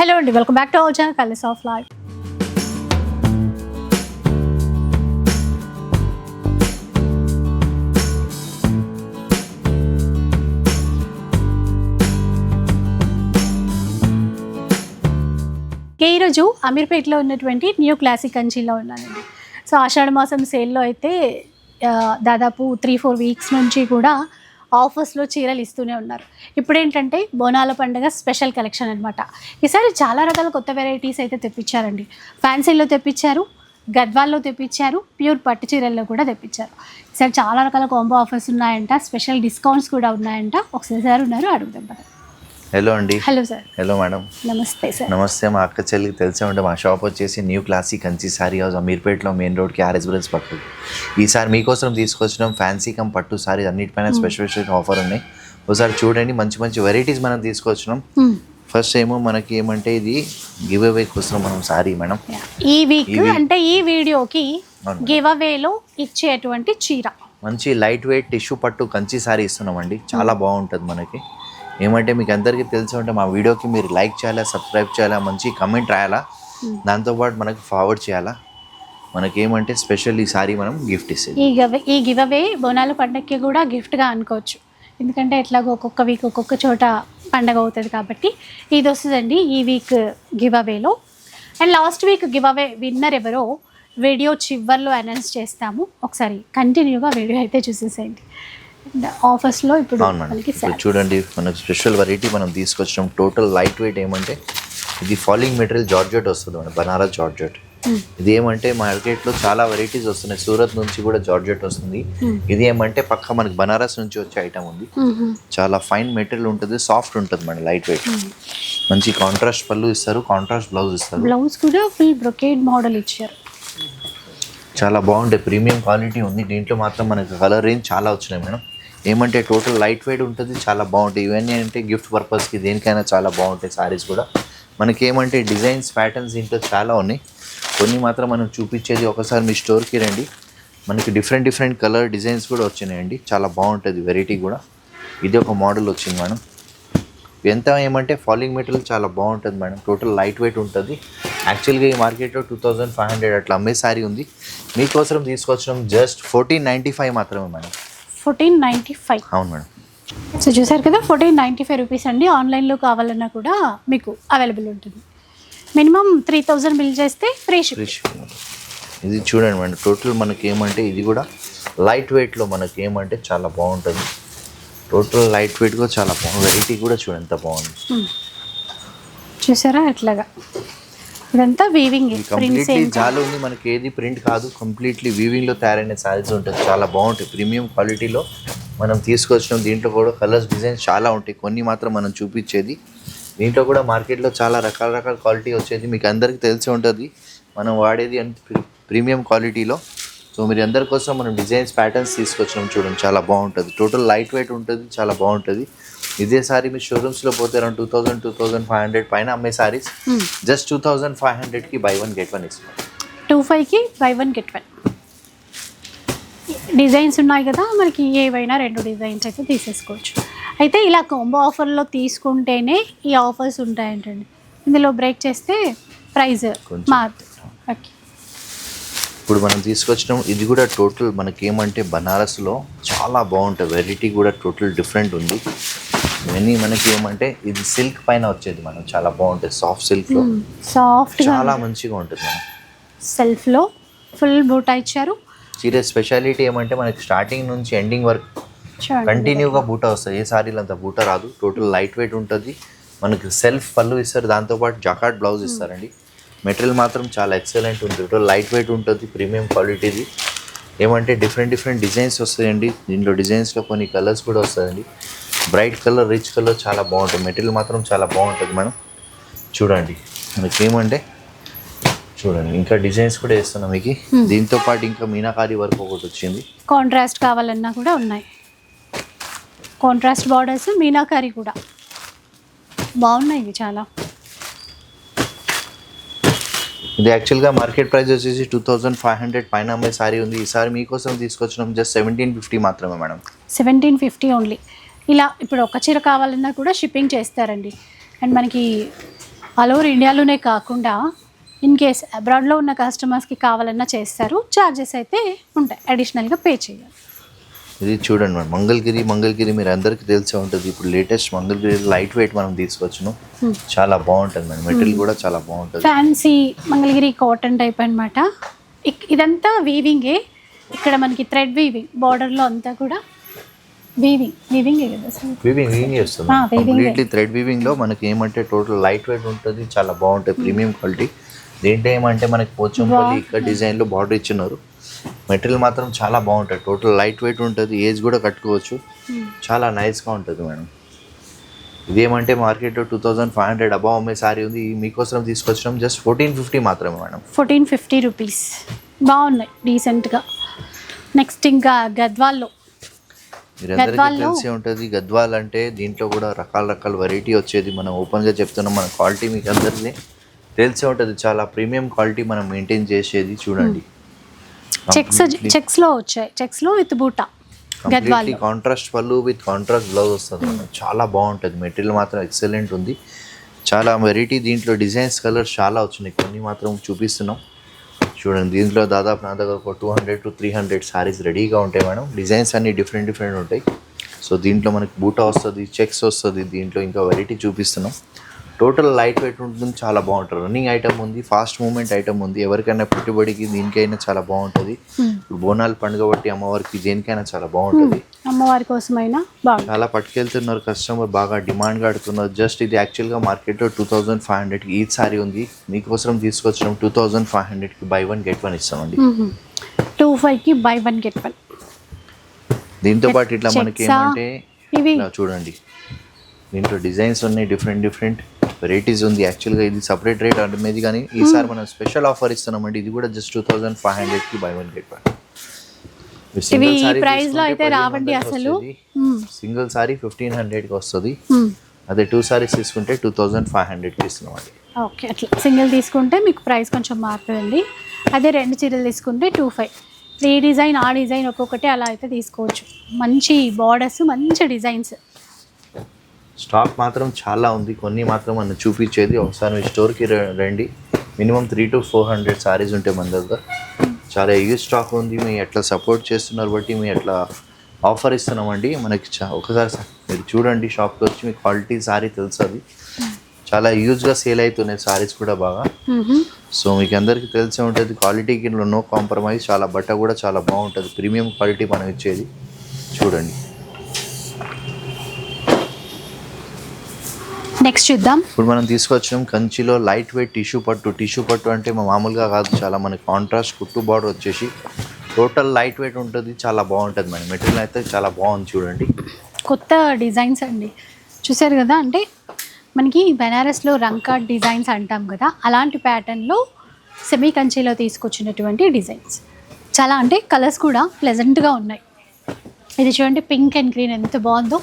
Hello అండి welcome back to our channel colours of life ఈరోజు అమీర్పేటలో ఉన్నటువంటి న్యూ క్లాసిక్ అంచీలో ఉన్నానండి. సో ఆషాఢ మాసం సేల్లో అయితే దాదాపు త్రీ ఫోర్ వీక్స్ నుంచి కూడా ఆఫర్స్లో చీరలు ఇస్తూనే ఉన్నారు. ఇప్పుడు ఏంటంటే బోనాల పండుగ స్పెషల్ కలెక్షన్ అనమాట ఈసారి చాలా రకాల కొత్త వెరైటీస్ అయితే తెప్పించారండి. ఫ్యాన్సీలో తెప్పించారు గద్వాల్లో తెప్పించారు ప్యూర్ పట్టు చీరల్లో కూడా తెప్పించారు. ఈసారి చాలా రకాల కాంబో ఆఫర్స్ ఉన్నాయంట స్పెషల్ డిస్కౌంట్స్ కూడా ఉన్నాయంట. ఒకసారి సార్ ఉన్నారు అడుగుదాం హలో అండి హలో సార్ హలో మేడం నమస్తే సార్ నమస్తే మా అక్క చెల్లికి తెలిసే ఉంటే మా షాప్ వచ్చేసి new classic Kanchi sari house అమీర్పేటలో మెయిన్ రోడ్కి ఆర్ఎస్ బ్రదర్స్ పట్టు ఈసారి మీకోసం తీసుకొచ్చినాం ఫ్యాన్సీ కమ్ పట్టు సారీ అన్నిటిపైన స్పెషల్ స్పెషల్ ఆఫర్ ఉన్నాయి. ఒకసారి చూడండి మంచి మంచి వెరైటీస్ మనం తీసుకొచ్చినాం. ఫస్ట్ ఏమో మనకి ఏమంటే ఇది గివ్ అవే కోసం మనం సారీ మేడం. ఈ వీక్ అంటే ఈ వీడియోకి. గివ్ అవేలో ఇచ్చేటువంటి చీర. మంచి లైట్ వెయిట్ టిష్యూ పట్టు కంచి సారీ ఇస్తున్నామండి. చాలా బాగుంటుంది మనకి. ఏమంటే మీకు అందరికీ తెలిసి ఉంటే మా వీడియోకి మీరు లైక్ చేయాలా సబ్స్క్రైబ్ చేయాలా మంచి కమెంట్ రాయాలా? దాంతోపాటు మనకి ఫార్వర్డ్ చేయాలా? మనకి ఏమంటే స్పెషల్ ఈ సారీ మనం గిఫ్ట్ ఇస్తుంది ఈ గవ ఈ గివ్ అవే బోనాల పండగకి కూడా గిఫ్ట్గా అనుకోవచ్చు. ఎందుకంటే ఎట్లాగో ఒక్కొక్క వీక్ ఒక్కొక్క చోట పండగ అవుతుంది కాబట్టి ఇది వస్తుందండి ఈ వీక్ గివ్ అవేలో and last week giveaway winner ఎవరో వీడియో చివర్లో అనౌన్స్ చేస్తాము. ఒకసారి కంటిన్యూగా వీడియో అయితే చూసేసేయండి. ఆఫర్స్లో ఇప్పుడు అవును మేడం. మనకి ఇప్పుడు చూడండి మనకు స్పెషల్ వెరైటీ మనం తీసుకొచ్చినాం టోటల్ లైట్ వెయిట్ ఏమంటే ఇది ఫాలింగ్ మెటీరియల్ జార్జెట్ వస్తుంది మేడం బనారస్ జార్జెట్ ఇది ఏమంటే మార్కెట్లో చాలా వెరైటీస్ వస్తున్నాయి. సూరత్ నుంచి కూడా జార్జెట్ వస్తుంది. ఇది ఏమంటే పక్క మనకి బనారస్ నుంచి వచ్చే ఐటమ్ ఉంది. చాలా ఫైన్ మెటీరియల్ ఉంటుంది సాఫ్ట్ ఉంటుంది మేడం లైట్ వెయిట్ మంచి కాంట్రాస్ట్ పళ్ళు ఇస్తారు కాంట్రాస్ట్ బ్లౌజ్ ఇస్తారు. బ్లౌజ్ కూడా ఫుల్ బ్రొకేడ్ మోడల్ ఇచ్చారు. చాలా బాగుంటాయి ప్రీమియం క్వాలిటీ ఉంది. దీంట్లో మాత్రం మనకి కలర్ రేంజ్ చాలా వచ్చినాయి మేడం. ఏమంటే టోటల్ లైట్ వెయిట్ ఉంటుంది చాలా బాగుంటాయి. ఇవన్నీ అంటే గిఫ్ట్ పర్పస్కి దేనికైనా చాలా బాగుంటాయి సారీస్ కూడా. మనకి ఏమంటే డిజైన్స్ ప్యాటర్న్స్ దీంట్లో చాలా ఉన్నాయి. కొన్ని మాత్రం మనం చూపించేది ఒకసారి మీ స్టోర్కి రండి. మనకి డిఫరెంట్ డిఫరెంట్ కలర్ డిజైన్స్ కూడా వచ్చినాయండి. చాలా బాగుంటుంది వెరైటీ కూడా. ఇది ఒక మోడల్ వచ్చింది మేడం. ఎంత ఏమంటే ఫాలింగ్ మెటీరియల్ చాలా బాగుంటుంది మేడం. టోటల్ లైట్ వెయిట్ ఉంటుంది. యాక్చువల్గా ఈ మార్కెట్లో టూ థౌజండ్ ఫైవ్ హండ్రెడ్ అట్లా అమ్మే సారీ ఉంది. మీకోసం తీసుకొచ్చినాం జస్ట్ ఫోర్టీన్ నైంటీ ఫైవ్ మాత్రమే మేడం. ఫోర్టీన్ నైంటీ ఫైవ్ అవును మేడం. సో చూసారు కదా ఫోర్టీన్ నైంటీ ఫైవ్ రూపీస్ అండి. ఆన్లైన్లో కావాలన్నా కూడా మీకు అవైలబుల్ ఉంటుంది. మినిమం త్రీ థౌజండ్ బిల్ చేస్తే ఫ్రీ షిప్ ఫ్రీ షిప్పింగ్ ఇది చూడండి మేడం. టోటల్ మనకి ఏమంటే ఇది కూడా లైట్ వెయిట్లో మనకి ఏమంటే చాలా బాగుంటుంది. టోటల్ లైట్ వెయిట్గా చాలా బాగుంది. వెరైటీ కూడా చూడండి ఎంత బాగుంది. చూసారా? అట్లాగా. ఇదంతా వీవింగ్ కంప్లీట్లీ జాలు ఉంది. మనకి ఏది ప్రింట్ కాదు. కంప్లీట్లీ వీవింగ్లో తయారైన శారీస్ ఉంటుంది చాలా బాగుంటాయి. ప్రీమియం క్వాలిటీలో మనం తీసుకొచ్చినాం దీంట్లో కూడా కలర్స్ డిజైన్స్ చాలా ఉంటాయి. కొన్ని మాత్రం మనం చూపించేది. దీంట్లో కూడా మార్కెట్లో చాలా రకాల రకాల క్వాలిటీ వచ్చేది. మీకు అందరికీ తెలిసి ఉంటుంది. మనం వాడేది అంటే ప్రీమియం క్వాలిటీలో సో మీరు అందరి కోసం మనం డిజైన్స్ ప్యాటర్న్స్ తీసుకొచ్చినాం చూడండి. చాలా బాగుంటుంది. టోటల్ లైట్ వెయిట్ ఉంటుంది. చాలా బాగుంటుంది. ఇదే సారీ మీ షోరూమ్స్లో పోతే two thousand two thousand five hundred పైన అమ్మే saris just two thousand five హండ్రెడ్కి బై వన్ గెట్ వన్ ఇస్తాం టూ ఫైవ్కి buy one get one designs ఉన్నాయి కదా మనకి ఏవైనా రెండు డిజైన్స్ అయితే తీసేసుకోవచ్చు. అయితే ఇలా కాంబో ఆఫర్లో తీసుకుంటేనే ఈ ఆఫర్స్ ఉంటాయంటండి. ఇందులో బ్రేక్ చేస్తే ప్రైస్. మారుతుంది. ఓకే ఇప్పుడు మనం తీసుకొచ్చినాం ఇది కూడా టోటల్ మనకి ఏమంటే బనారస్లో చాలా బాగుంటుంది. వెరైటీ కూడా టోటల్ డిఫరెంట్ ఉంది. ఇవన్నీ మనకి ఏమంటే ఇది సిల్క్ పైన వచ్చేది మనం చాలా బాగుంటుంది. సాఫ్ట్ సిల్క్లో సాఫ్ట్గా చాలా మంచిగా ఉంటుంది మనం. సెల్ఫ్లో ఫుల్ బూటా ఇచ్చారు చీర స్పెషాలిటీ ఏమంటే మనకి స్టార్టింగ్ నుంచి ఎండింగ్ వరకు కంటిన్యూగా బూట వస్తుంది ఏ సారీలో అంత బూట రాదు. టోటల్ లైట్ వెయిట్ ఉంటుంది. మనకి సెల్ఫ్ పళ్ళు ఇస్తారు. దాంతోపాటు జకాట్ బ్లౌజ్ ఇస్తారండి. మెటీరియల్ మాత్రం చాలా ఎక్సలెంట్ టోటల్ లైట్ వెయిట్ ఉంటుంది ప్రీమియం క్వాలిటీది. ఏమంటే డిఫరెంట్ డిఫరెంట్ డిజైన్స్ వస్తాయండి. దీంట్లో డిజైన్స్లో కొన్ని కలర్స్ కూడా వస్తాయండి. బ్రైట్ కలర్ రిచ్ కలర్ చాలా బాగుంటుంది. మెటీరియల్ మాత్రం చాలా బాగుంటుంది మేడం. చూడండి. మనకి ఏమంటే చూడండి ఇంకా డిజైన్స్ కూడా వేస్తున్నాం మీకు. దీంతో పాటు ఇంకా మీనాకారి వర్క్ ఒకటి వచ్చింది. కాంట్రాస్ట్ కావాలన్నా కూడా ఉన్నాయి. కాంట్రాస్ట్ బార్డర్స్ మీనాకారి కూడా. బాగున్నాయి చాలా. ఇది యాక్చువల్గా మార్కెట్ ప్రైస్ వచ్చేసి టూ థౌజండ్ ఫైవ్ హండ్రెడ్ పైన అమ్మే సారీ ఉంది. ఈసారి మీకోసం తీసుకొచ్చినాం జస్ట్ సెవెంటీన్ ఫిఫ్టీ మాత్రమే మేడం. సెవెంటీన్ ఫిఫ్టీ ఓన్లీ ఇలా ఇప్పుడు ఒక చీర కావాలన్నా కూడా షిప్పింగ్ చేస్తారండి. అండ్ మనకి ఆల్ ఓవర్ ఇండియాలోనే కాకుండా ఇన్ కేస్ అబ్రాడ్లో ఉన్న కస్టమర్స్కి కావాలన్నా చేస్తారు. ఛార్జెస్ అయితే ఉంటాయి. అడిషనల్గా పే చేయాలి. ఇది చూడండి మేడం. మంగళగిరి మంగళగిరి మీరు అందరికీ తెలిసే ఉంటుంది. ఇప్పుడు లేటెస్ట్ మంగళగిరి లైట్ వెయిట్ మనం తీసుకొచ్చును. చాలా బాగుంటుంది మేడం. మెటీరియల్ కూడా చాలా బాగుంటుంది. ఫ్యాన్సీ మంగళగిరి కాటన్ టైప్ అనమాట ఇదంతా వీవింగే ఇక్కడ మనకి థ్రెడ్ వీవింగ్ బార్డర్లో అంతా కూడా వీవింగ్ వీవింగే చేస్తుంది. కంప్లీట్లీ థ్రెడ్ వీవింగ్లో మనకి ఏమంటే టోటల్ లైట్ వెయిట్ ఉంటుంది చాలా బాగుంటుంది ప్రీమియం క్వాలిటీ దీంట్లో ఏమంటే మనకి పోచంపల్లి ఇక్కడ డిజైన్లో బార్డర్ ఇచ్చినారు. మెటీరియల్ మాత్రం చాలా బాగుంటుంది. టోటల్ లైట్ వెయిట్ ఉంటుంది ఏజ్ కూడా కట్టుకోవచ్చు. చాలా nice గా ఉంటుంది మేడం. ఇదేమంటే మార్కెట్లో two thousand five hundred above అమ్మే సారీ ఉంది. మీకోసం తీసుకొచ్చడం జస్ట్ ఫోర్టీన్ ఫిఫ్టీ మాత్రమే మేడం. ఫోర్టీన్ ఫిఫ్టీ రూపీస్ బాగున్నాయి డీసెంట్గా నెక్స్ట్ ఇంకా గద్వాల్లో. మీరందరికీ తెలిసే ఉంటుంది గద్వాల్ అంటే దీంట్లో కూడా రకాల రకాల వెరైటీ వచ్చేది. మనం ఓపెన్గా చెప్తున్నాం మన క్వాలిటీ మీకు అందరికీ తెలిసే ఉంటుంది. చాలా ప్రీమియం క్వాలిటీ మనం మెయింటైన్ చేసేది చూడండి. చెక్స్ చెక్స్లో వచ్చాయి. చెక్స్లో విత్ బూటా. గద్వాల్లో కాంట్రాస్ట్ పళ్ళు విత్ కాంట్రాస్ట్ బ్లౌజ్ వస్తుంది మేడం చాలా బాగుంటుంది. మెటీరియల్ మాత్రం ఎక్సలెంట్ ఉంది. చాలా వెరైటీ దీంట్లో డిజైన్స్ కలర్స్ చాలా వచ్చినాయి. కొన్ని మాత్రం చూపిస్తున్నాం. చూడండి దీంట్లో దాదాపు నా దగ్గర ఒక two hundred to three hundred saris రెడీగా ఉంటాయి మేడం. డిజైన్స్ అన్ని డిఫరెంట్ డిఫరెంట్ ఉంటాయి. సో దీంట్లో మనకి బూటా వస్తుంది చెక్స్ వస్తుంది. దీంట్లో ఇంకా వెరైటీ చూపిస్తున్నాం. టోటల్ లైట్ వెయిట్ ఉంటుంది చాలా బాగుంటుంది. రన్నింగ్ ఐటమ్ ఉంది ఫాస్ట్ మూమెంట్ ఐటమ్ ఉంది. ఎవరికైనా పెట్టుబడికి దీనికైనా చాలా బాగుంటుంది. ఇప్పుడు బోనాలు పండుగ బట్టి అమ్మవారికి దేనికైనా చాలా బాగుంటుంది. అమ్మవారి కోసమైనా బాగుంది చాలా పట్టుకెళ్తున్నారు కస్టమర్ బాగా డిమాండ్గా అడుగుతున్నారు. జస్ట్ ఇది యాక్చువల్గా మార్కెట్లో టూ థౌజండ్ ఫైవ్ హండ్రెడ్కి ఈ సారీ ఉంది. మీకోసం తీసుకొచ్చినాం టూ థౌజండ్ ఫైవ్ హండ్రెడ్కి బై వన్ గెట్ వన్ ఇస్తామండి. టూ ఫైవ్కి బై వన్ గెట్ వన్ దీంతో పాటు ఇట్లా మనకి? ఏమంటే చూడండి. దీంట్లో డిజైన్స్ ఉన్నాయి డిఫరెంట్ డిఫరెంట్ వెరైటీస్ ఉంది. యాక్చువల్గా ఇది సపరేట్ రేట్ అనేది కానీ ఈసారి మనం స్పెషల్ ఆఫర్ ఇస్తున్నామండి. ఇది కూడా జస్ట్ టూ థౌజండ్ ఫైవ్ హండ్రెడ్కి బై వన్ గెట్ వన్. ఇవి లో అయితే రావండి అసలు. సింగిల్ సారీ ఫిఫ్టీన్ హండ్రెడ్కి వస్తుంది. మ్మ్. అదే టూ సారీస్ తీసుకుంటే టూ థౌజండ్ ఫైవ్ హండ్రెడ్కి ఇస్తున్నామండి. ఓకే అట్లా. సింగిల్ తీసుకుంటే మీకు ప్రైస్ కొంచెం మారుతుందండి. అదే రెండు చీరలు తీసుకుంటే టూ ఫైవ్. ఈ డిజైన్ ఆ డిజైన్ ఒక్కొక్కటి అలా అయితే తీసుకోవచ్చు. మంచి బార్డర్స్ మంచి డిజైన్స్. స్టాక్ మాత్రం చాలా ఉంది. కొన్ని మాత్రం మనం చూపించేది. ఒకసారి మీ స్టోర్కి రండి. Minimum three to four hundred saris ఉంటాయి మన దగ్గర. చాలా యూజ్ స్టాక్ ఉంది. మీ ఎట్లా సపోర్ట్ చేస్తున్నారు బట్టి మీ ఎట్లా ఆఫర్ ఇస్తున్నామండి. మనకి చా- ఒకసారి మీరు చూడండి. షాప్కి వచ్చి మీ క్వాలిటీ సారీ తెలుస్తుంది చాలా యూజ్గా సేల్ అవుతున్నాయి సారీస్ కూడా బాగా. సో మీకు అందరికీ తెలిసే ఉంటుంది. క్వాలిటీకి నో కాంప్రమైజ్. చాలా బట్ట కూడా చాలా బాగుంటుంది. ప్రీమియం క్వాలిటీ మనం ఇచ్చేది. చూడండి. నెక్స్ట్ చూద్దాం. ఇప్పుడు మనం తీసుకొచ్చాం కంచిలో లైట్ వెయిట్ టిష్యూ పట్టు. టిష్యూ పట్టు అంటే మా మామూలుగా కాదు చాలా మనకి కాంట్రాస్ట్ కుట్టు బార్డర్ వచ్చేసి టోటల్ లైట్ వెయిట్ ఉంటుంది చాలా బాగుంటుంది మేడం. మెటీరియల్ అయితే చాలా బాగుంది చూడండి. కొత్త డిజైన్స్ అండి. చూసారు కదా అంటే మనకి బెనారస్లో రంకాట్ డిజైన్స్ అంటాం కదా అలాంటి ప్యాటర్న్లో సెమీ కంచిలో తీసుకొచ్చినటువంటి డిజైన్స్ చాలా అంటే కలర్స్ కూడా ప్లెజెంట్గా ఉన్నాయి. ఇది చూడండి పింక్ అండ్ గ్రీన్ ఎంత బాగుందో.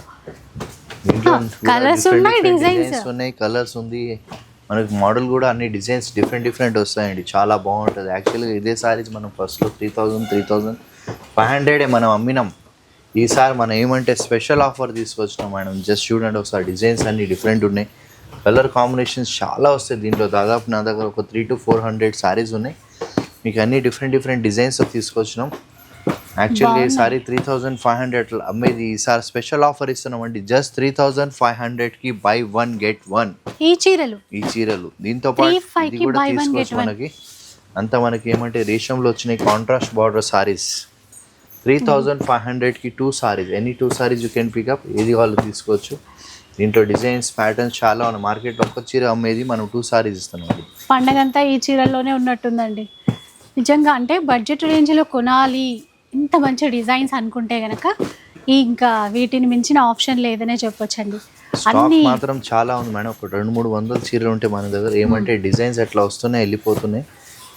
దీంట్లో Ah, ఉన్నాయి, designs. ఉన్నాయి కలర్స్ ఉంది. మనకి మోడల్ కూడా అన్ని డిజైన్స్ డిఫరెంట్ డిఫరెంట్ వస్తాయండి. చాలా బాగుంటుంది. యాక్చువల్గా ఇదే సారీస్ మనం ఫస్ట్లో three thousand three thousand five హండ్రెడే మనం అమ్మినాం. ఈసారి మనం ఏమంటే స్పెషల్ ఆఫర్ తీసుకొచ్చినాం మేడం. జస్ట్ చూడండి ఒకసారి డిజైన్స్ అన్ని డిఫరెంట్ ఉన్నాయి. కలర్ కాంబినేషన్స్ చాలా వస్తాయి దీంట్లో. దాదాపు నా దగ్గర ఒక three to four hundred saris ఉన్నాయి. మీకు అన్ని డిఫరెంట్ డిఫరెంట్ డిజైన్స్ తీసుకొచ్చినాం. యాక్చువల్గా ఈసారి త్రీ థౌజండ్ ఫైవ్ హండ్రెడ్ అమ్మేది ఈసారి స్పెషల్ ఆఫర్ ఇస్తున్నామండి. జస్ట్ త్రీ థౌజండ్ ఫైవ్ హండ్రెడ్కి బై వన్ గెట్ వన్ ఈ చీరలు. ఈ చీరలు. దీంతో పాటు 3,500 ఇది కి కూడా తీసుకోవచ్చు. మనకి అంతా మనకి ఏమంటే రేషంలో వచ్చినాయి contrast border saris three thousand five హండ్రెడ్కి two saris any two saris you can pick up ఏది వాళ్ళు తీసుకోవచ్చు. దీంట్లో డిజైన్స్ ప్యాటర్న్స్ చాలా ఉన్నాయి. మార్కెట్లో ఒక్క చీర అమ్మేది మనం టూ సారీస్ ఇస్తున్నాం పండగంతా ఈ చీరల్లోనే ఉన్నట్టుందండి. నిజంగా అంటే బడ్జెట్ రేంజ్లో కొనాలి. ఇంత మంచి డిజైన్స్ అనుకుంటే గనక ఇంకా వీటిని మించిన ఆప్షన్ లేదనే చెప్పొచ్చండి. అన్ని మాత్రం చాలా ఉంది మేడం. ఒక రెండు మూడు వందల చీరలు ఉంటాయి మన దగ్గర. ఏమంటే డిజైన్స్ ఎట్లా వస్తున్నాయి వెళ్ళిపోతున్నాయి.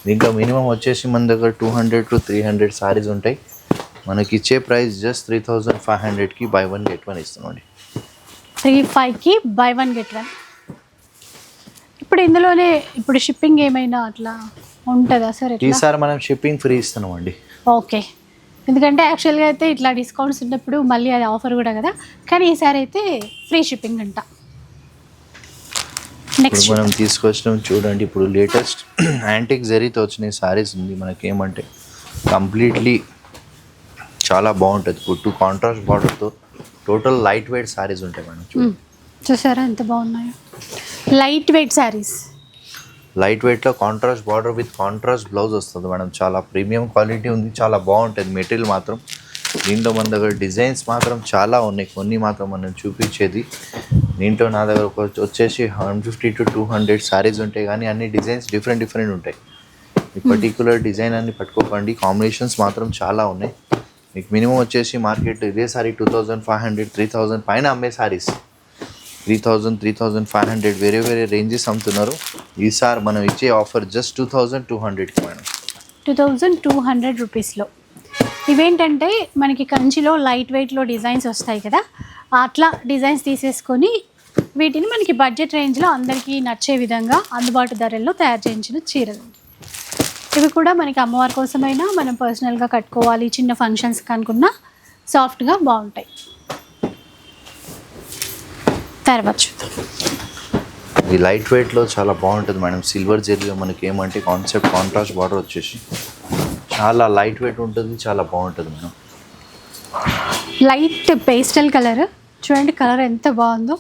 దీంట్లో మినిమం వచ్చేసి మన దగ్గర two hundred to three hundred saris ఉంటాయి. మనకి ఇచ్చే price just three thousand five హండ్రెడ్కి బై వన్ గెట్ వన్ ఇస్తున్నాండి త్రీ ఫైవ్కి బై వన్ గెట్ వన్. ఇప్పుడు ఇందులోనే ఇప్పుడు షిప్పింగ్ ఏమైనా అట్లా ఉంటుందా సార్? ఈసారి మనం షిప్పింగ్ ఫ్రీ ఇస్తున్నామండి. ఓకే. ఎందుకంటే యాక్చువల్గా అయితే ఇట్లా డిస్కౌంట్స్ ఉన్నప్పుడు మళ్ళీ అది ఆఫర్ కూడా కదా. కానీ ఈసారి అయితే ఫ్రీ షిప్పింగ్ అంట. నెక్స్ట్ మనం తీసుకొచ్చినాం చూడండి ఇప్పుడు లేటెస్ట్ యాంటిక్ జరీతో వచ్చిన సారీస్ ఉంది. మనకి ఏమంటే కంప్లీట్లీ చాలా బాగుంటుంది. కుట్టు కాంట్రాస్ట్ బార్డర్తో టోటల్ లైట్ వెయిట్ సారీస్ ఉంటాయి చూడండి చూసారా ఎంత బాగున్నాయో? లైట్ వెయిట్ శారీస్ లైట్ వెయిట్లో contrast border with contrast blouse వస్తుంది మేడం. చాలా ప్రీమియం క్వాలిటీ ఉంది చాలా బాగుంటుంది. మెటీరియల్ మాత్రం దీంట్లో మన దగ్గర డిజైన్స్ మాత్రం చాలా ఉన్నాయి. కొన్ని మాత్రం మనం చూపించేది. దీంట్లో నా దగ్గర వచ్చేసి one fifty to two hundred saris ఉంటాయి కానీ అన్ని డిజైన్స్ డిఫరెంట్ డిఫరెంట్ ఉంటాయి. ఈ పర్టికులర్ డిజైన్ అన్ని పట్టుకోకండి. కాంబినేషన్స్ మాత్రం చాలా ఉన్నాయి. మీకు మినిమం వచ్చేసి మార్కెట్ ఇదే sari two thousand five hundred three thousand పైన అమ్మే saris three thousand three thousand five hundred వేరే వేరే రేంజెస్ అమ్ముతున్నారు. ఈసారి మనం ఇచ్చే offer just two thousand two హండ్రెడ్కి madam. Two thousand two hundred రూపీస్లో ఇవేంటంటే మనకి కంచిలో లైట్ వెయిట్లో డిజైన్స్ వస్తాయి కదా అట్లా డిజైన్స్ తీసేసుకొని వీటిని మనకి బడ్జెట్ రేంజ్లో అందరికీ నచ్చే విధంగా అందుబాటు ధరల్లో తయారు చేయించిన చీరలు. ఇవి కూడా మనకి అమ్మవారి కోసమైనా మనం పర్సనల్గా కట్టుకోవాలి చిన్న ఫంక్షన్స్ కనుకున్నా సాఫ్ట్గా బాగుంటాయి. తర్వాత చూద్దాం. ఈ లైట్ వెయిట్లో చాలా బాగుంటుంది మేడం. సిల్వర్ జెరీలో మనకి ఏమంటే కాన్సెప్ట్ కాంట్రాస్ట్ బార్డర్ వచ్చేసి చాలా లైట్ వెయిట్ ఉంటుంది చాలా బాగుంటుంది మేడం. లైట్ పేస్టల్ కలర్ చూడండి కలర్ ఎంత బాగుందో.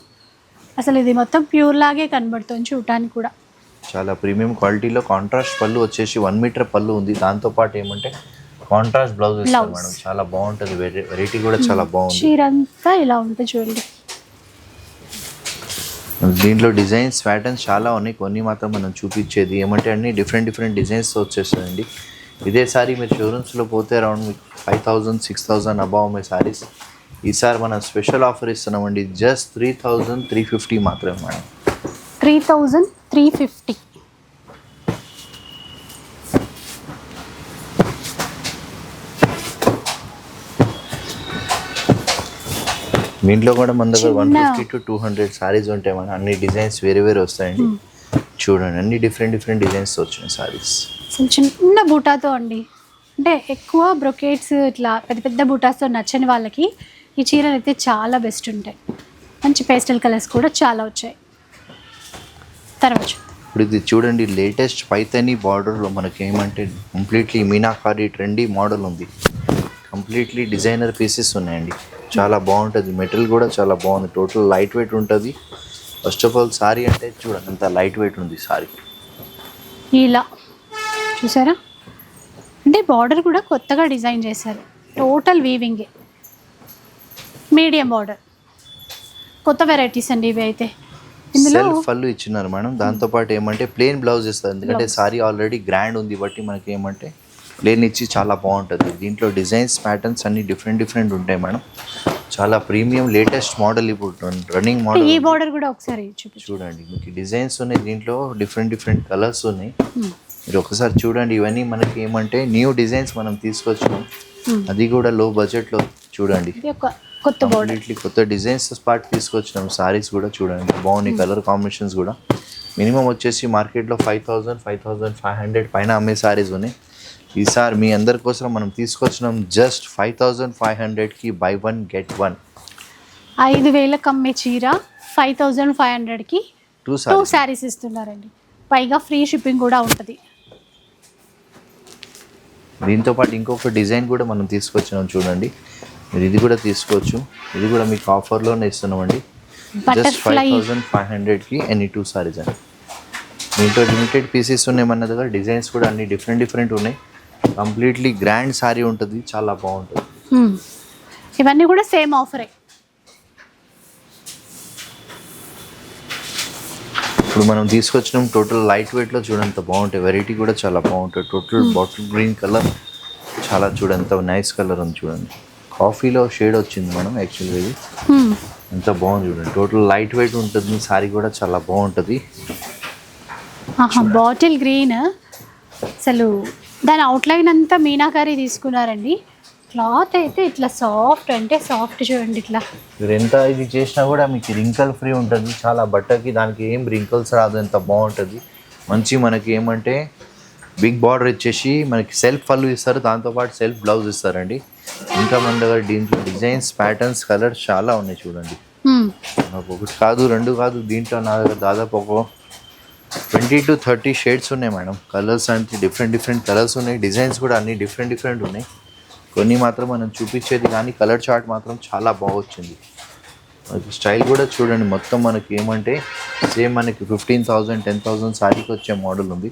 అసలు ఇది మొత్తం ప్యూర్ లాగే కనబడుతుంది చూడటానికి కూడా. చాలా ప్రీమియం క్వాలిటీలో కాంట్రాస్ట్ పళ్ళు వచ్చేసి వన్ మీటర్ పళ్ళు ఉంది. దాంతోపాటు ఏమంటే కాంట్రాస్ట్ బ్లౌజ్. మేడం. చాలా బాగుంటుంది. వెరైటీ కూడా చాలా బాగుంది. చీర అంతా ఇలా ఉంటుంది చూడండి. దీంట్లో డిజైన్స్ ప్యాటర్న్స్ చాలా ఉన్నాయి. కొన్ని మాత్రం మనం చూపించేది ఏమంటే అన్ని డిఫరెంట్ డిఫరెంట్ డిజైన్స్ వచ్చేస్తాయండి. ఇదేసారి మీరు షోరూమ్స్లో పోతే అరౌండ్ మీకు five thousand six thousand above మీ సారీస్ ఈసారి మనం స్పెషల్ ఆఫర్ ఇస్తున్నామండి. Just three thousand three fifty మాత్రమే madam. Three thousand three fifty దీంట్లో కూడా మన దగ్గర one fifty to two hundred saris ఉంటాయి మన అన్ని డిజైన్స్ వేరే వేరే వస్తాయండి. చూడండి అన్ని డిఫరెంట్ డిఫరెంట్ డిజైన్స్ వచ్చినాయి సారీస్ చిన్న బూటాతో అండి. అంటే ఎక్కువ బ్రొకేట్స్ ఇట్లా పెద్ద పెద్ద బూటాస్తో నచ్చని వాళ్ళకి ఈ చీరలు అయితే చాలా బెస్ట్ ఉంటాయి. మంచి పేస్టల్ కలర్స్ కూడా చాలా వచ్చాయి. తర్వాత. ఇప్పుడు ఇది చూడండి లేటెస్ట్ పైతని బార్డర్లో మనకి ఏమంటే కంప్లీట్లీ మీనాకారి ట్రెండీ మోడల్ ఉంది. కంప్లీట్లీ డిజైనర్ పీసెస్ ఉన్నాయండి. చాలా బాగుంటుంది. మెటీరియల్ కూడా చాలా బాగుంది. టోటల్ లైట్ వెయిట్ ఉంటుంది. ఫస్ట్ ఆఫ్ ఆల్ సారీ అంటే చూడండి అంత లైట్ వెయిట్ ఉంది సారీ ఇలా చూసారా? అంటే బార్డర్ కూడా కొత్తగా డిజైన్ చేశారు. టోటల్ వీవింగే మీడియం బార్డర్ కొత్త వెరైటీస్ అండి ఇవి అయితే. ఇందులో సెల్ఫ్ పళ్ళు ఇచ్చినారు మేడం. దాంతోపాటు ఏమంటే ప్లేన్ బ్లౌజ్ ఇస్తారు ఎందుకంటే సారీ ఆల్రెడీ గ్రాండ్ ఉంది. బట్టి మనకి ఏమంటే ప్లేన్ ఇచ్చి చాలా బాగుంటుంది. దీంట్లో డిజైన్స్ ప్యాటర్న్స్ అన్ని డిఫరెంట్ డిఫరెంట్ ఉంటాయి మేడం. చాలా ప్రీమియం లేటెస్ట్ మోడల్ ఇప్పుడు రన్నింగ్ మోడల్. ఈ బార్డర్ కూడా ఒకసారి చూడండి మీకు డిజైన్స్ ఉన్నాయి దీంట్లో డిఫరెంట్ డిఫరెంట్ కలర్స్ ఉన్నాయి. మీరు ఒకసారి చూడండి ఇవన్నీ మనకి ఏమంటే న్యూ డిజైన్స్ మనం తీసుకొచ్చినాం Hmm. అది కూడా లో బడ్జెట్లో చూడండి. ఇది ఒక కొత్త బార్డర్ కంప్లీట్లీ కొత్త డిజైన్స్ పార్ట్ తీసుకొచ్చినాం సారీస్ కూడా చూడండి బాగున్నాయి కలర్ కాంబినేషన్స్ కూడా. మినిమం వచ్చేసి మార్కెట్లో five thousand five thousand five hundred పైన అమ్మే సారీస్ ఉన్నాయి. ఈసారి మీ అందరి కోసం మనం తీసుకొచ్చినాం జస్ట్ ఫైవ్ థౌజండ్ ఫైవ్ హండ్రెడ్కి బై వన్ గెట్ వన్ ఐదు వేలకు అమ్మే చీర ఫైవ్ థౌజండ్ ఫైవ్ హండ్రెడ్కి టూ టూ సారీస్ శారీస్ ఇస్తున్నారండి. పైగా ఫ్రీ షిప్పింగ్ కూడా ఉంటుంది. దీంతో పాటు ఇంకొక డిజైన్ కూడా మనం తీసుకొచ్చినాం చూడండి. మీరు ఇది కూడా తీసుకోవచ్చు. ఇది కూడా మీకు ఆఫర్లోనే ఇస్తున్నామండి. జస్ట్ ఫైవ్ థౌజండ్ ఫైవ్ హండ్రెడ్కి ఎనీ టూ సారీస్ అండి. దీంట్లో లిమిటెడ్ పీసెస్ ఉన్నాయి మన దగ్గర. డిజైన్స్ కూడా అన్ని డిఫరెంట్ డిఫరెంట్ ఉన్నాయి. కంప్లీట్లీ గ్రాండ్ సారీ ఉంటుంది చాలా బాగుంటుంది. ఇవన్నీ కూడా సేమ్ ఆఫరే. ఇప్పుడు మనం తీసుకొచ్చినాం టోటల్ లైట్ వెయిట్లో చూడంత బాగుంటాయి. వెరైటీ కూడా చాలా బాగుంటుంది టోటల్ బాటిల్ గ్రీన్ కలర్ చాలా చూడంత నైస్ కలర్ ఉంది చూడండి. కాఫీలో షేడ్ వచ్చింది మనం యాక్చువల్గా ఇది. ఎంత బాగుంది చూడండి. టోటల్ లైట్ వెయిట్ ఉంటుంది సారీ కూడా చాలా బాగుంటుంది. బాటిల్ గ్రీన్ అసలు దాని అవుట్లైన్ అంతా మీనాకారి తీసుకున్నారండి. క్లాత్ అయితే ఇట్లా సాఫ్ట్ అంటే సాఫ్ట్ చూడండి ఇట్లా. మీరు ఎంత ఇది చేసినా కూడా మీకు రింకల్ ఫ్రీ ఉంటుంది. చాలా బట్టకి దానికి ఏం రింకల్స్ రాదు ఎంత బాగుంటుంది. మంచి మనకి ఏమంటే బిగ్ బార్డర్ ఇచ్చేసి మనకి సెల్ఫ్ పళ్ళు ఇస్తారు. దాంతోపాటు సెల్ఫ్ బ్లౌజ్ ఇస్తారండి. ఇంకా మన దగ్గర దీంట్లో డిజైన్స్ ప్యాటర్న్స్ కలర్స్ చాలా ఉన్నాయి చూడండి. ఒకటి కాదు రెండు కాదు దీంట్లో నా దగ్గర దాదాపు ఒక ట్వంటీ టు థర్టీ షేడ్స్ ఉన్నాయి మేడం. కలర్స్ అంటే డిఫరెంట్ డిఫరెంట్ కలర్స్ ఉన్నాయి. డిజైన్స్ కూడా అన్ని డిఫరెంట్ డిఫరెంట్ ఉన్నాయి. కొన్ని మాత్రం మనం చూపించేది కానీ కలర్ చార్ట్ మాత్రం చాలా బాగొచ్చింది మనకి స్టైల్ కూడా చూడండి. మొత్తం మనకి ఏమంటే సేమ్ మనకి ఫిఫ్టీన్ థౌజండ్ టెన్ థౌజండ్ శారీకి వచ్చే మోడల్ ఉంది.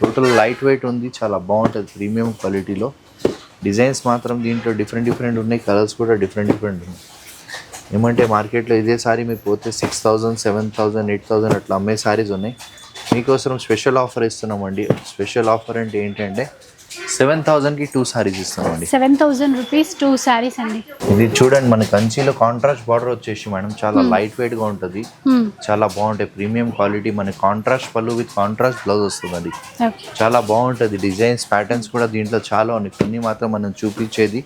టోటల్ లైట్ వెయిట్ ఉంది. చాలా బాగుంటుంది ప్రీమియం క్వాలిటీలో. డిజైన్స్ మాత్రం దీంట్లో డిఫరెంట్ డిఫరెంట్ ఉన్నాయి. కలర్స్ కూడా డిఫరెంట్ డిఫరెంట్ ఉన్నాయి. ఏమంటే మార్కెట్లో ఇదే సారీ మీకు పోతే six thousand seven thousand eight thousand అట్లా అమ్మే సారీస్ ఉన్నాయి. మీకోసం స్పెషల్ ఆఫర్ ఇస్తున్నామండి. స్పెషల్ ఆఫర్ అంటే ఏంటంటే సెవెన్ థౌజండ్కి టూ సారీస్ ఇస్తున్నామండి. Seven thousand rupees two saris అండి. ఇది చూడండి మన కంచిలో కాంట్రాస్ట్ బార్డర్ వచ్చేసి మేడం చాలా లైట్ వెయిట్గా ఉంటుంది. Hmm. చాలా బాగుంటాయి. ప్రీమియం క్వాలిటీ మన కాంట్రాస్ట్ పళ్ళు విత్ కాంట్రాస్ట్ బ్లౌజ్ వస్తుంది చాలా బాగుంటుంది. డిజైన్స్ ప్యాటర్న్స్ కూడా దీంట్లో చాలా ఉన్నాయి. కొన్ని మాత్రం మనం చూపించేది.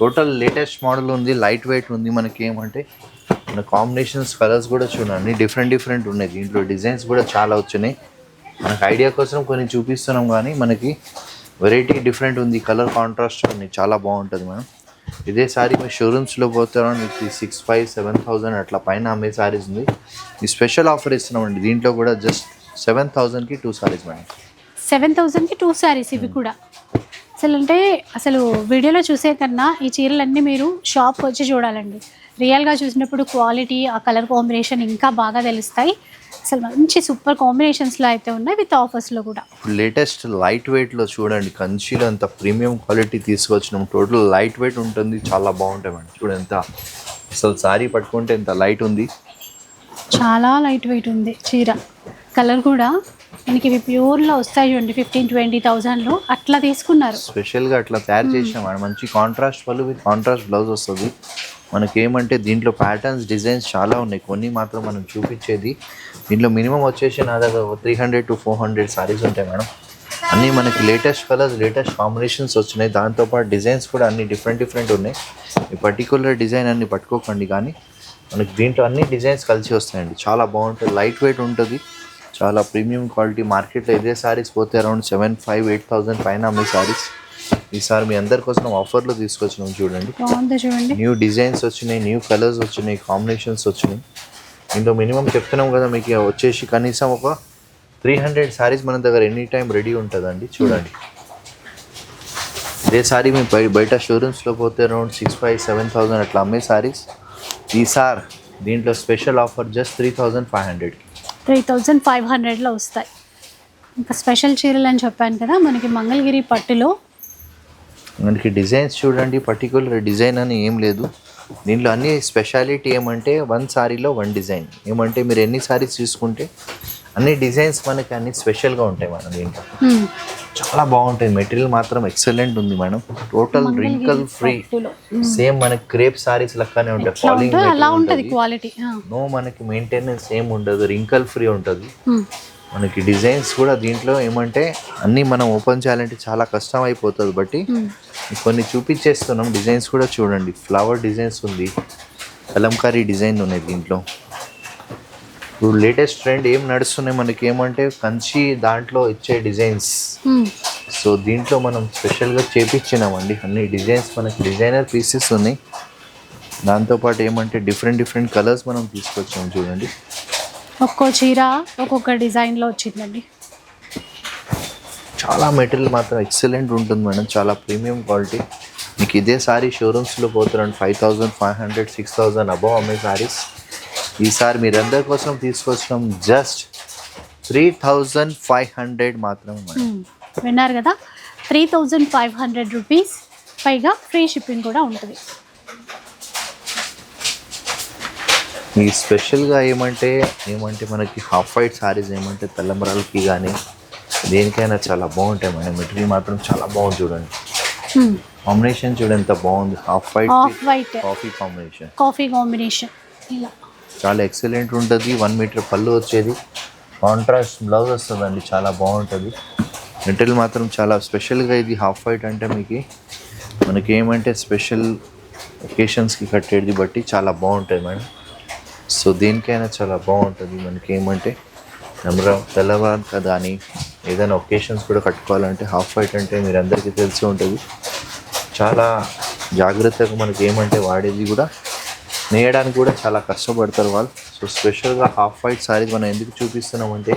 టోటల్ లేటెస్ట్ మోడల్ ఉంది లైట్ వెయిట్ ఉంది. మనకి ఏమంటే మన కాంబినేషన్స్ కలర్స్ కూడా చూడండి డిఫరెంట్ డిఫరెంట్ ఉన్నాయి. దీంట్లో డిజైన్స్ కూడా చాలా వచ్చినాయి. మనకి ఐడియా కోసం కొన్ని చూపిస్తున్నాం కానీ మనకి వెరైటీ డిఫరెంట్ ఉంది. కలర్ కాంట్రాస్ట్ ఉంది. చాలా బాగుంటుంది మేడం. ఇదే సారీ మీ షోరూమ్స్లో పోతారో మీకు సిక్స్ ఫైవ్ సెవెన్ థౌజండ్ అట్లా పైన అమ్మే సారీస్ ఉంది. ఈ స్పెషల్ ఆఫర్ ఇస్తున్నామండి. దీంట్లో కూడా జస్ట్ సెవెన్ థౌజండ్కి టూ సారీస్ మేడం. సెవెన్ థౌజండ్కి టూ శారీస్ ఇవి కూడా. అసలు అంటే అసలు వీడియోలో చూసే కన్నా ఈ చీరలన్నీ మీరు షాప్ వచ్చి చూడాలండి. రియల్గా చూసినప్పుడు క్వాలిటీ ఆ కలర్ కాంబినేషన్ ఇంకా బాగా తెలుస్తాయి. అసలు మంచి సూపర్ కాంబినేషన్స్లో అయితే ఉన్నాయి విత్ ఆఫర్స్లో కూడా. లేటెస్ట్ లైట్ వెయిట్లో చూడండి కంచిలో అంత ప్రీమియం క్వాలిటీ తీసుకొచ్చినాం. టోటల్ లైట్ వెయిట్ ఉంటుంది చాలా బాగుంటాయి మేడం చూడండి ఎంత అసలు సారీ పట్టుకుంటే ఎంత లైట్ ఉంది. చాలా లైట్ వెయిట్ ఉంది చీర. కలర్ కూడా మనకి ఇవి ప్యూర్లో వస్తాయి చూడండి ఫిఫ్టీన్ ట్వంటీ థౌజండ్లో అట్లా తీసుకున్నారు. స్పెషల్గా అట్లా తయారు చేసినాం మేడం. మంచి కాంట్రాస్ట్ పళ్ళు విత్ కాంట్రాస్ట్ బ్లౌజ్ వస్తుంది. మనకి ఏమంటే దీంట్లో ప్యాటర్న్స్ డిజైన్స్ చాలా ఉన్నాయి. కొన్ని మాత్రం మనం చూపించేది. దీంట్లో మినిమం వచ్చేసి నా దగ్గర three hundred to four hundred saris ఉంటాయి మేడం. అన్నీ మనకి లేటెస్ట్ కలర్స్ లేటెస్ట్ కాంబినేషన్స్ వచ్చినాయి. దాంతోపాటు డిజైన్స్ కూడా అన్ని డిఫరెంట్ డిఫరెంట్ ఉన్నాయి. ఈ పర్టికులర్ డిజైన్ అన్ని పట్టుకోకండి కానీ మనకి దీంట్లో అన్ని డిజైన్స్ కలిసి వస్తాయండి. చాలా బాగుంటుంది. లైట్ వెయిట్ ఉంటుంది. చాలా ప్రీమియం క్వాలిటీ మార్కెట్లో ఇదే సారీస్ పోతే around seven five eight thousand పైన అమ్మే సారీస్ ఈసారి మీ అందరి కోసం ఆఫర్లో తీసుకొచ్చినాం చూడండి. న్యూ డిజైన్స్ వచ్చినాయి న్యూ కలర్స్ వచ్చినాయి కాంబినేషన్స్ వచ్చినాయి. ఇందులో మినిమం చెప్తున్నాం కదా మీకు వచ్చేసి కనీసం ఒక త్రీ హండ్రెడ్ సారీస్ మన దగ్గర ఎనీ టైం రెడీ ఉంటుందండి చూడండి. ఇదే సారీ మీ బయ బయట షోరూమ్స్లో పోతే around six five seven thousand అట్లా అమ్మే సారీస్ ఈసారి దీంట్లో special offer just three thousand five హండ్రెడ్కి త్రీ థౌజండ్ ఫైవ్ హండ్రెడ్లో వస్తాయి. ఇంకా స్పెషల్ చీరలు అని చెప్పాను కదా మనకి మంగళగిరి పట్టులో మనకి డిజైన్స్ చూడండి పర్టికులర్ డిజైన్ అని ఏం లేదు. దీంట్లో అన్ని స్పెషాలిటీ ఏమంటే వన్ సారీలో వన్ డిజైన్ ఏమంటే మీరు ఎన్ని సారీస్ తీసుకుంటే అన్ని డిజైన్స్ మనకి అన్ని స్పెషల్గా ఉంటాయి మేడం దీంట్లో. చాలా బాగుంటాయి. మెటీరియల్ మాత్రం ఎక్సలెంట్ ఉంది madam. Total wrinkle free same మనకి క్రేప్ సారీస్ లెక్కనే ఉంటాయి. ఫాలింగ్ ఉంటుందో అలా ఉంటుంది క్వాలిటీ నో మనకి మెయింటెనెన్స్ ఏం ఉండదు. రింకల్ ఫ్రీ ఉంటుంది. మనకి డిజైన్స్ కూడా దీంట్లో ఏమంటే అన్నీ మనం ఓపెన్ చేయాలంటే చాలా కష్టం అయిపోతుంది. బట్టి కొన్ని చూపించేస్తున్నాం. డిజైన్స్ కూడా చూడండి. ఫ్లవర్ డిజైన్స్ ఉంది. కలంకారీ డిజైన్ ఉన్నాయి దీంట్లో. ఇప్పుడు లేటెస్ట్ ట్రెండ్ ఏం నడుస్తున్నాయి మనకి ఏమంటే కంచి దాంట్లో ఇచ్చే డిజైన్స్ సో దీంట్లో మనం స్పెషల్గా చేపించినామండి. అన్ని డిజైన్స్ మనకి డిజైనర్ పీసెస్ ఉన్నాయి. దాంతోపాటు ఏమంటే డిఫరెంట్ డిఫరెంట్ కలర్స్ మనం తీసుకొచ్చాం చూడండి. ఒక్కో చీర ఒక్కొక్క డిజైన్లో వచ్చిందండి. చాలా మెటీరియల్ మాత్రం ఎక్సలెంట్ ఉంటుంది మేడం. చాలా ప్రీమియం క్వాలిటీ మీకు ఇదే సారీ షోరూమ్స్లో పోతారండి five thousand five hundred six thousand above అమ్మే సారీస్ ఈసారి మీరందరి కోసం తీసుకొచ్చినాం just three thousand five hundred మాత్రం. విన్నారు కదా? Three thousand five hundred rupees పైగా ఫ్రీ షిప్పింగ్ కూడా ఉంటుంది. ఈ స్పెషల్గా ఏమంటే ఏమంటే మనకి హాఫ్ వైట్ సారీస్ ఏమంటే తెల్లమరాలకి కానీ దేనికైనా చాలా బాగుంటాయి మేడం. మెటీరియల్ మాత్రం చాలా బాగుంది చూడండి. కాంబినేషన్ చూడండి ఎంత బాగుంది. Half white off white. Coffee combination. Coffee combination. ఇలా. చాలా ఎక్సలెంట్ ఉంటుంది. వన్ మీటర్ పళ్ళు వచ్చేది. కాంట్రాస్ట్ బ్లౌజ్ వస్తుందండి చాలా బాగుంటుంది. మెటీరియల్ మాత్రం చాలా స్పెషల్గా ఇది హాఫ్ వైట్ అంటే మీకు. మనకి ఏమంటే స్పెషల్ ఒకేషన్స్కి కట్టేది బట్టి చాలా బాగుంటుంది మేడం. సో దేనికైనా చాలా బాగుంటుంది. మనకి ఏమంటే నెంబర్ తెల్లవారు కానీ ఏదైనా ఒకేషన్స్ కూడా కట్టుకోవాలంటే హాఫ్ వైట్ అంటే మీరు అందరికీ తెలిసి ఉంటుంది. చాలా జాగ్రత్తగా మనకి ఏమంటే వాడేది కూడా నేయడానికి కూడా చాలా కష్టపడతారు వాళ్ళు. సో స్పెషల్గా హాఫ్ వైట్ సారీస్ మనం ఎందుకు చూపిస్తున్నామంటే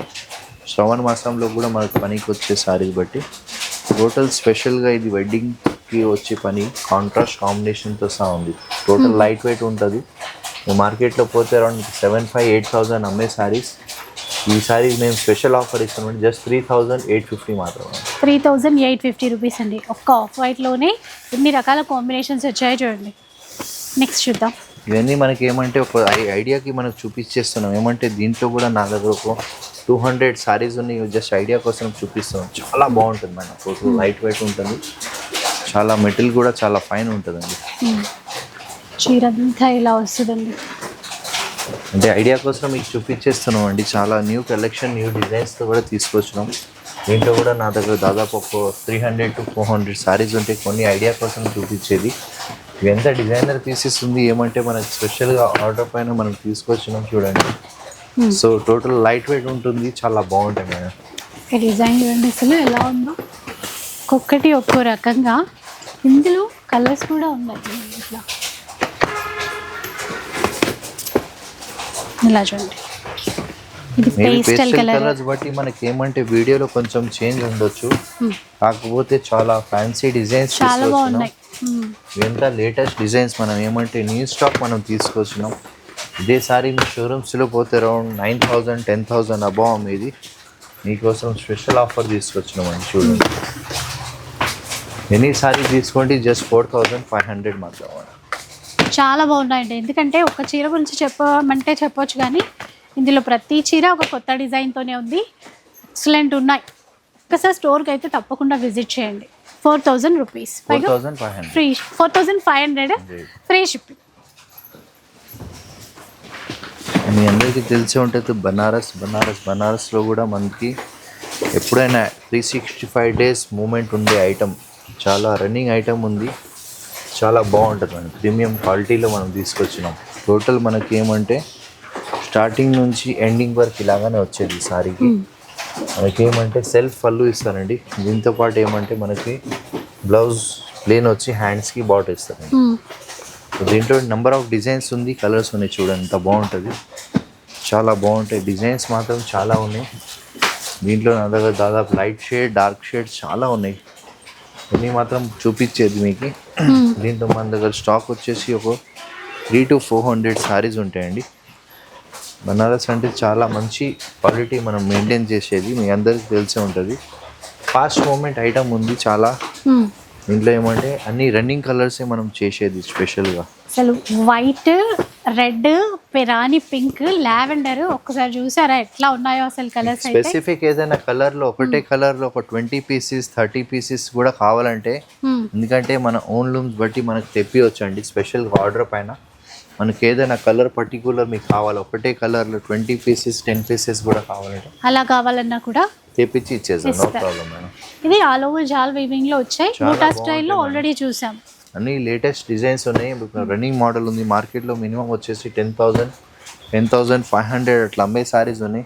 శ్రవణ మాసంలో కూడా మనకు పనికి వచ్చే సారీస్ బట్టి టోటల్ స్పెషల్గా ఇది వెడ్డింగ్కి వచ్చే పని కాంట్రాస్ట్ కాంబినేషన్తో సహా ఉంది. టోటల్ లైట్ వెయిట్ ఉంటుంది. మార్కెట్లో పోతే around seven five eight thousand అమ్మే సారీస్. ఈ సారీ మేము స్పెషల్ ఆఫర్ ఇస్తున్నాం just three thousand eight fifty మాత్రమే. Three thousand eight fifty rupees అండి. ఒక్క ఆఫ్ వైట్లోనే ఎన్ని రకాల కాంబినేషన్స్ వచ్చాయో చూడండి. నెక్స్ట్ చూద్దాం. ఇవన్నీ మనకి ఏమంటే ఒక ఐడియాకి మనకు చూపించేస్తున్నాం. ఏమంటే దీంట్లో కూడా నా దగ్గర ఒక టూ హండ్రెడ్ సారీస్ ఉన్నాయి. జస్ట్ ఐడియా కోసం చూపిస్తున్నాం. చాలా బాగుంటుంది మేడం. టోటల్ లైట్ వెయిట్ ఉంటుంది. చాలా మెటీరియల్ కూడా చాలా ఫైన్ ఉంటుందండి. మ్మ్. చీర అంతా ఇలా వస్తుందండి. అంటే ఐడియా కోసం మీకు చూపించేస్తున్నాం అండి. చాలా న్యూ కలెక్షన్ న్యూ డిజైన్స్తో కూడా తీసుకొచ్చినాం. దీంట్లో కూడా నా దగ్గర దాదాపు ఒక three hundred to four hundred saris ఉంటాయి కొన్ని ఐడియా కోసం చూపించేది. ఎంత డిజైనర్ పీసెస్ ఉంది ఏమంటే మనకి స్పెషల్గా ఆర్డర్ పైన మనం తీసుకొచ్చినాం చూడండి. Hmm. So total light weight ఉంటుంది చాలా బాగుంటాయి మేడం. డిజైన్ చూడండి అసలు ఎలా ఉందో. ఒక్కొక్కటి ఒక్కో రకంగా. ఇందులో కలర్స్ కూడా ఉన్నాయి. ఇట్లా. ఇలా చూడండి. ఇది పేస్టల్ కలర్స్ బట్టి మనకి ఏమంటే వీడియోలో కొంచెం చేంజ్ ఉండొచ్చు. కాకపోతే చాలా ఫ్యాన్సీ డిజైన్స్ చాలా బాగున్నాయి. ఇవంతా లేటెస్ట్ డిజైన్స్ మనం ఏమంటే న్యూ స్టాక్ మనం తీసుకొచ్చినాం. ఇదేసారి మీ షోరూమ్స్లో పోతే around nine thousand ten thousand above ఇది మీకోసం స్పెషల్ ఆఫర్ తీసుకొచ్చినాం అండి చూడండి ఎనీ సారీ తీసుకోండి? Just four thousand five hundred మాత్రం చాలా బాగున్నాయండి. ఎందుకంటే ఒక చీర గురించి చెప్పమంటే చెప్పొచ్చు కానీ ఇందులో ప్రతి చీర ఒక కొత్త డిజైన్తోనే ఉంది. ఎక్సలెంట్ ఉన్నాయి. ఒకసారి స్టోర్కి అయితే తప్పకుండా విజిట్ చేయండి. Four thousand rupees. Four free four thousand five hundred free shipping. మీ అందరికీ తెలిసే ఉంటుంది బనారస్ బనారస్ బనారస్లో కూడా మనకి ఎప్పుడైనా three sixty five days movement ఉండే ఐటమ్ చాలా రన్నింగ్ ఐటమ్ ఉంది. చాలా బాగుంటుంది మనం ప్రీమియం క్వాలిటీలో మనం తీసుకొచ్చినాం. టోటల్ మనకి ఏమంటే స్టార్టింగ్ నుంచి ఎండింగ్ వరకు ఇలాగానే వచ్చేది సారీకి. మనకి ఏమంటే సెల్ఫ్ పళ్ళు ఇస్తారండి దీంతో పాటు ఏమంటే మనకి బ్లౌజ్ ప్లేన్ వచ్చి హ్యాండ్స్కి బాట్ ఇస్తారండి దీంట్లో నెంబర్ ఆఫ్ డిజైన్స్ ఉంది కలర్స్ ఉన్నాయి చూడండి ఎంత బాగుంటుంది. చాలా బాగుంటాయి. డిజైన్స్ మాత్రం చాలా ఉన్నాయి. దీంట్లో నా దగ్గర దాదాపు లైట్ షేడ్ డార్క్ షేడ్ చాలా ఉన్నాయి. ఇవన్నీ మాత్రం చూపించేది మీకు. దీంట్లో మన దగ్గర స్టాక్ వచ్చేసి ఒక three to four hundred saris ఉంటాయండి. బనారస్ అంటే చాలా మంచి క్వాలిటీ మనం మెయింటైన్ చేసేది మీ అందరికీ తెలిసే ఉంటుంది. ఫాస్ట్ మూమెంట్ ఐటమ్ ఉంది చాలా. దీంట్లో ఏమంటే అన్ని రన్నింగ్ కలర్సే మనం చేసేది స్పెషల్గా. అసలు వైట్ రెడ్ పెరాని పింక్ లావెండర్ ఒక్కసారి చూసారా ఎట్లా ఉన్నాయో అసలు కలర్స్ స్పెసిఫిక్ ఏదైనా కలర్లో ఒకటే కలర్లో ఒక ట్వంటీ పీసెస్ థర్టీ పీసెస్ కూడా కావాలంటే. ఎందుకంటే మన ఓన్ లూమ్స్ బట్టి మనకు తెప్పివచ్చు అండి స్పెషల్ ఆర్డర్ పైన మనకి ఏదైనా కలర్ పర్టికులర్ మీకు కావాలి. ఒకటే కలర్లో ట్వంటీ పీసెస్ టెన్ పీసెస్ కూడా కావాలంటే. అలా కావాలన్నా కూడా తెప్పించి ఇచ్చేద్దాం నో ప్రాబ్లం మేడం. ఇది ఆల్ ఓవర్ జాల్ వీవింగ్లో వచ్చాయి. బూటా స్టైల్లో ఆల్రెడీ చూసాం. అన్ని లేటెస్ట్ డిజైన్స్ ఉన్నాయి. రన్నింగ్ మోడల్ ఉంది. మార్కెట్లో మినిమం వచ్చేసి ten thousand ten thousand five hundred అట్లా అమ్మే సారీస్ ఉన్నాయి.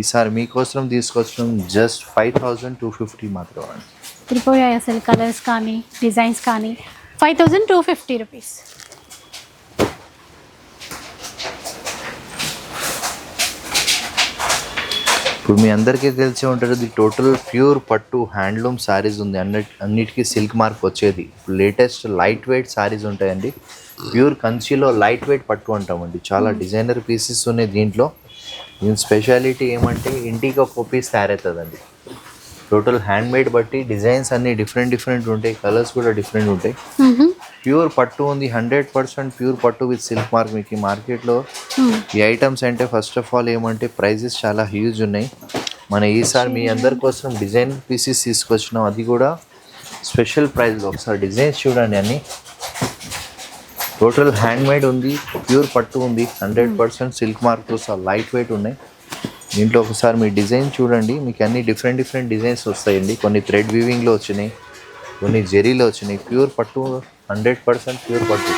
ఈసారి మీకోసం తీసుకొచ్చినాం just five thousand two fifty మాత్రం తిరిపోయాయి అసలు కలర్స్ కానీ డిజైన్స్ కానీ. Five thousand two fifty rupees ఇప్పుడు మీ అందరికీ తెలిసే ఉంటుంది ఇది టోటల్ ప్యూర్ పట్టు హ్యాండ్లూమ్ శారీస్ ఉంది. అన్నిటి అన్నిటికీ సిల్క్ మార్క్ వచ్చేది. ఇప్పుడు లేటెస్ట్ లైట్ వెయిట్ శారీస్ ఉంటాయండి. ప్యూర్ కంచిలో లైట్ వెయిట్ పట్టు అంటామండి. చాలా డిజైనర్ పీసెస్ ఉన్నాయి దీంట్లో. దీని స్పెషాలిటీ ఏమంటే ఇంటికి ఒక పీస్ తయారవుతుందండి. టోటల్ హ్యాండ్ మేడ్ బట్టి డిజైన్స్ అన్ని డిఫరెంట్ డిఫరెంట్ ఉంటాయి. కలర్స్ కూడా డిఫరెంట్ ఉంటాయి. ప్యూర్ పట్టు ఉంది హండ్రెడ్ పర్సెంట్ ప్యూర్ పట్టు విత్ సిల్క్ మార్క్ మీకు ఈ మార్కెట్లో. ఈ ఐటమ్స్ అంటే ఫస్ట్ ఆఫ్ ఆల్ ఏమంటే ప్రైజెస్ చాలా హ్యూజ్ ఉన్నాయి. మన ఈసారి మీ అందరి కోసం డిజైన్ పీసెస్ తీసుకొచ్చినాం అది కూడా స్పెషల్ ప్రైస్లో ఒకసారి డిజైన్స్ చూడండి అన్ని. టోటల్ హ్యాండ్ మేడ్ ఉంది ప్యూర్ పట్టు ఉంది హండ్రెడ్ పర్సెంట్ సిల్క్ మార్క్తో సహా లైట్ వెయిట్ ఉన్నాయి. దీంట్లో ఒకసారి మీ డిజైన్ చూడండి మీకు అన్ని డిఫరెంట్ డిఫరెంట్ డిజైన్స్ వస్తాయండి. కొన్ని థ్రెడ్ వీవింగ్లో వచ్చినాయి కొన్ని జెరీలో వచ్చినాయి. ప్యూర్ పట్టు హండ్రెడ్ పర్సెంట్ ప్యూర్ పట్టు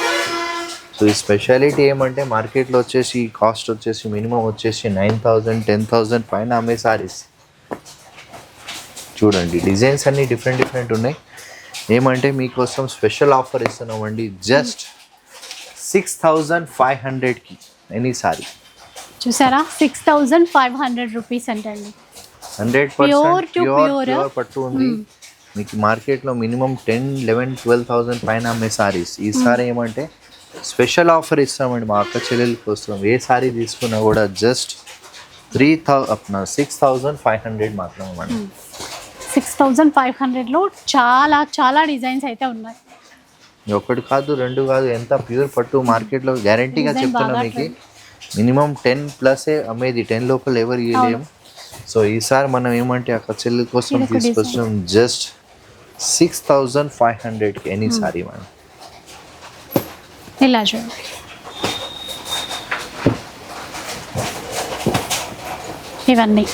సో ఈ స్పెషాలిటీ ఏమంటే మార్కెట్లో వచ్చేసి కాస్ట్ వచ్చేసి మినిమం వచ్చేసి నైన్ థౌజండ్ టెన్ థౌజండ్ పైన అమ్మే సారీస్ చూడండి డిజైన్స్ అన్నీ డిఫరెంట్ డిఫరెంట్ ఉన్నాయి. ఏమంటే మీకోసం స్పెషల్ ఆఫర్ ఇస్తున్నామండి. జస్ట్ సిక్స్ థౌజండ్ ఫైవ్ హండ్రెడ్కి ఎనీ సారీ చూసారా? Six thousand five hundred rupees అంటండి. హండ్రెడ్ Pure పర్సెంట్ ప్యూర్ పట్టు ఉంది. మీకు మార్కెట్లో minimum ten eleven twelve thousand పైన అమ్మే సారీస్. ఈసారి ఏమంటే స్పెషల్ ఆఫర్ ఇస్తామండి మా అక్క చెల్లెల కోసం. ఏ సారీ తీసుకున్నా కూడా just three thou six thousand five hundred మాత్రమే మేడం. సిక్స్ థౌజండ్ ఫైవ్ హండ్రెడ్లో చాలా చాలా డిజైన్స్ అయితే ఉన్నాయి. ఒకటి కాదు రెండు కాదు ఎంత ప్యూర్ పట్టు మార్కెట్లో గ్యారంటీగా చెప్తున్నా మీకు. మినిమం టెన్ ప్లసే అమ్మేది టెన్ లోపల ఎవరు ఇవ్వలేము సో ఈసారి మనం ఏమంటే అక్క చెల్లి కోసం తీసుకొచ్చాం జస్ట్ సిక్స్ థౌజండ్ ఫైవ్ హండ్రెడ్కి ఎనీ సారీ మేడం ఇలా చూడండి. ఇవన్నీ.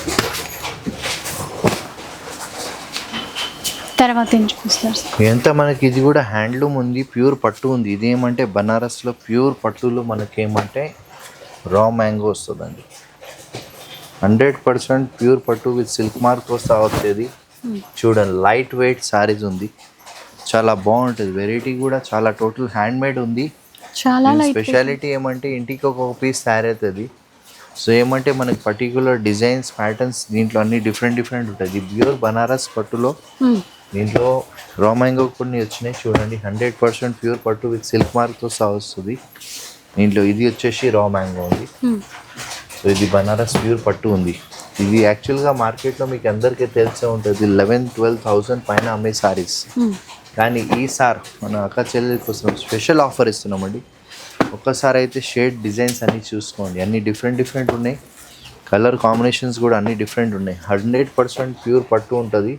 తర్వాత ఏం చూపిస్తారు సార్ ఎంత మనకి ఇది కూడా హ్యాండ్లూమ్ ఉంది ప్యూర్ పట్టు ఉంది. ఇది ఏమంటే బనారస్లో ప్యూర్ పట్టులో మనకి ఏమంటే రా మ్యాంగో వస్తుందండి. హండ్రెడ్ పర్సెంట్ ప్యూర్ పట్టు విత్ సిల్క్ మార్క్ వస్తా వచ్చేది చూడండి లైట్ వెయిట్ సారీస్ ఉంది. చాలా బాగుంటుంది. వెరైటీ కూడా చాలా టోటల్ హ్యాండ్ మేడ్ ఉంది. చాలా లైట్ స్పెషాలిటీ ఏమంటే ఇంటికి ఒక్కొక్క పీస్ తయారవుతుంది. సో ఏమంటే మనకి పర్టికులర్ డిజైన్స్ ప్యాటర్న్స్ దీంట్లో అన్ని డిఫరెంట్ డిఫరెంట్ ఉంటుంది ప్యూర్ బనారస్ పట్టులో. దీంట్లో రా మ్యాంగో కొన్ని వచ్చినాయి. చూడండి హండ్రెడ్ పర్సెంట్ ప్యూర్ పట్టు విత్ సిల్క్ మార్క్తో సహా వస్తుంది. దీంట్లో ఇది వచ్చేసి రా మ్యాంగో ఉంది. సో ఇది బనారస్ ప్యూర్ పట్టు ఉంది. ఇది యాక్చువల్గా మార్కెట్లో మీకు అందరికీ తెలిసే ఉంటుంది. లెవెన్ ట్వెల్వ్ థౌసండ్ పైన అమ్మే సారీస్ కానీ ఈసారి మన అక్క చెల్లెల కోసం స్పెషల్ ఆఫర్ ఇస్తున్నామండి. ఒక్కసారి అయితే షేడ్ డిజైన్స్ అన్నీ చూసుకోండి. అన్ని డిఫరెంట్ డిఫరెంట్ ఉన్నాయి. కలర్ కాంబినేషన్స్ కూడా అన్ని డిఫరెంట్ ఉన్నాయి. హండ్రెడ్ పర్సెంట్ ప్యూర్ పట్టు ఉంటుంది.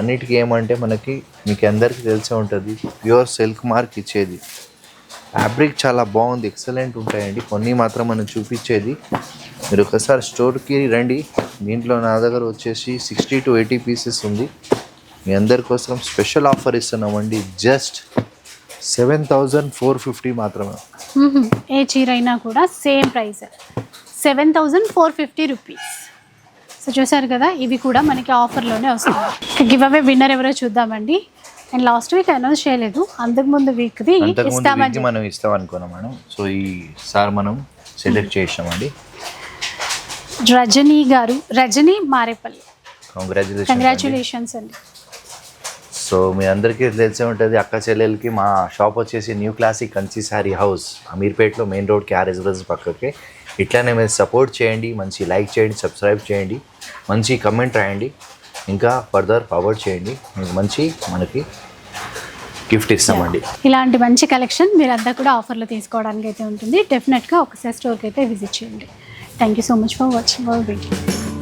అన్నిటికీ ఏమంటే మనకి మీకు అందరికీ తెలిసే ఉంటుంది. ప్యూర్ సిల్క్ మార్క్ ఇచ్చేది. ఫ్యాబ్రిక్ చాలా బాగుంది ఎక్సలెంట్ ఉంటాయండి. కొన్ని మాత్రం మనం చూపించేది. మీరు ఒకసారి స్టోర్కి రండి. దీంట్లో నా దగ్గర వచ్చేసి సిక్స్టీ టు ఎయిటీ పీసెస్ ఉంది. మీ అందరి కోసం స్పెషల్ ఆఫర్ ఇస్తున్నామండి. Just seven thousand four fifty మాత్రమే. ఏ చీర అయినా కూడా same price. Seven thousand four fifty rupees. So చూసారు కదా ఇవి కూడా మనకి ఆఫర్లోనే వస్తుంది గివ్ అవే విన్నర్ ఎవరో చూద్దామండి. అండ్ లాస్ట్ వీక్ అనౌన్స్ చేయలేదు. అంతకు ముందు వీక్ది అంతకుముందు ఇస్తామని మనం ఇస్తాం అనుకున్నాం మేడం. సో ఈ సార్ మనం సెలెక్ట్ చేసామండి రజనీ గారు రజనీ మారేపల్లి. కంగ్రాచులేషన్ కంగ్రాచులేషన్స్ అండి. సో మీ అందరికీ తెలిసే ఉంటుంది అక్క చెల్లెలకి మా షాప్ వచ్చేసి new classic Kanchi sari house అమీర్పేట్లో main road carriage bus పక్కకి. ఇట్లానే మీరు సపోర్ట్ చేయండి మంచి లైక్ చేయండి సబ్స్క్రైబ్ చేయండి మంచి కమెంట్ రాయండి ఇంకా ఫర్దర్ ఫార్వర్డ్ చేయండి. మీకు మంచి మనకి గిఫ్ట్ ఇస్తామండి. ఇలాంటి మంచి కలెక్షన్ మీరంతా కూడా ఆఫర్లో తీసుకోవడానికి అయితే ఉంటుంది డెఫినెట్గా ఒకసారి స్టోర్కి అయితే విజిట్ చేయండి. Thank you so much for watching our video